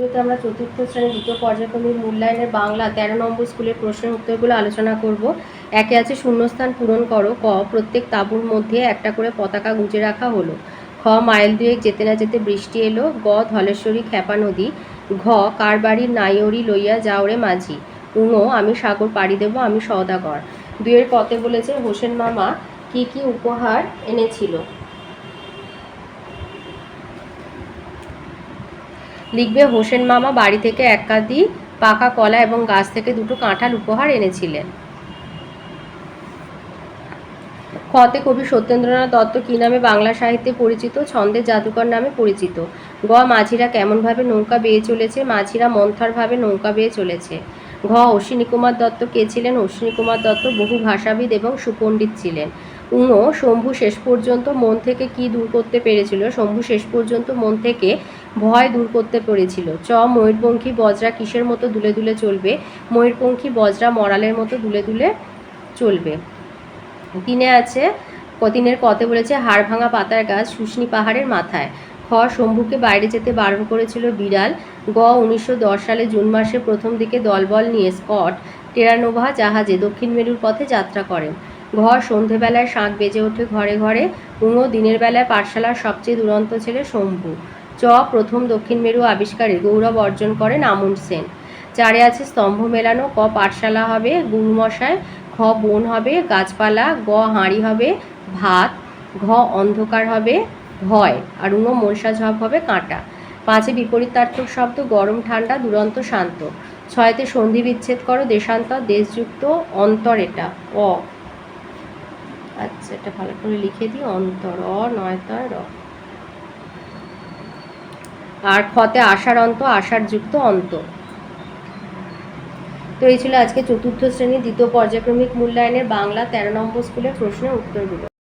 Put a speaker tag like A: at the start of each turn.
A: ভিডিওতে আমরা চতুর্থ শ্রেণির দ্বিতীয় পর্যায়ক্রমিক মূল্যায়নের বাংলা তেরো নম্বর স্কুলের প্রশ্নের উত্তরগুলো আলোচনা করব। একে আছে শূন্যস্থান পূরণ করো, ক, প্রত্যেক তাঁবুর মধ্যে একটা করে পতাকা গুঁজে রাখা হলো। খ, মাইল দুয়েক যেতে না যেতে বৃষ্টি এলো। গ, ধলেশ্বরী খ্যাপা নদী। ঘ, কার বাড়ির নাইয়রি লইয়া যাওরে মাঝি। উঙ আমি সাগর পাড়ি দেব, আমি সওদাগর। দুয়ের পথে বলেছে হোসেন মামা, কি কি উপহার এনেছিল? লিখবে, হোসেন মামা বাড়ি থেকে এক কাঁদি পাকা কলা এবং গাছ থেকে দুটো কাঁঠাল উপহার এনেছিলেন। খতে কবি সত্যেন্দ্রনাথ দত্ত কী নামে বাংলা সাহিত্যে পরিচিত? ছন্দের জাদুকর নামে পরিচিত। গ, মাঝিরা কেমনভাবে নৌকা বেয়ে চলেছে? মাঝিরা মন্থরভাবে নৌকা বেয়ে চলেছে। ঘ অশ্বিনী কুমার দত্ত কে ছিলেন? অশ্বিনী কুমার দত্ত বহু ভাষাবিদ এবং সুপণ্ডিত ছিলেন। উঙ শম্ভু শেষ পর্যন্ত মন থেকে কি দূর করতে পেরেছিল? শম্ভু শেষ পর্যন্ত মন থেকে ভয় দূর করতে পেরেছিল। চ, ময়ূরপঙ্খী বজরা কিসের মতো দুলে দুলে চলবে? ময়ূরপঙ্খী বজরা মরালের মতো দুলে দুলে চলবে। তিনে আছে, কদিনের কতে বলেছে, হাড় ভাঙা পাতার গাছ শুশনি পাহাড়ের মাথায়। খ শম্ভুকে বাইরে যেতে বারণ করেছিল বিড়াল। গ, উনিশশো দশ সালে জুন মাসের প্রথম দিকে দলবল নিয়ে স্কট, টেরানোভা জাহাজে দক্ষিণ মেরুর পথে যাত্রা করেন। ঘ, সন্ধেবেলায় শাঁখ বেজে ওঠে ঘরে ঘরে। উঙ, দিনের বেলায় পাঠশালার সবচেয়ে দুরন্ত ছেলে শম্ভু। চ, প্রথম দক্ষিণ মেরু আবিষ্কারে গৌরব অর্জন করেন আমুন সেন। চারে আছে স্তম্ভ মেলানো, ক, পাঠশালা হবে, গুরুমশায়। খ, বন হবে, গাছপালা। গ, হাঁড়ি হবে, ভাত। ঘ, অন্ধকার হবে ভয় আর উনো মনসা ঝপ হবে কাঁটা। পাঁচে বিপরীতার্থক শব্দ, গরম, ঠান্ডা, দুরন্ত, শান্ত। ছয়তে সন্ধি বিচ্ছেদ করো, দেশান্তর, দেশযুক্ত, অন্তর এটা, অ। আচ্ছা এটা ভালো করে লিখে দিই, অন্তর, অ নয়তয় র। আর খতে আশার অন্ত আশার যুক্ত অন্ত। তো এই ছিল আজকে চতুর্থ শ্রেণির দ্বিতীয় পর্যায়ক্রমিক মূল্যায়নের বাংলা তেরো নম্বর স্কুলের প্রশ্নের উত্তরগুলো।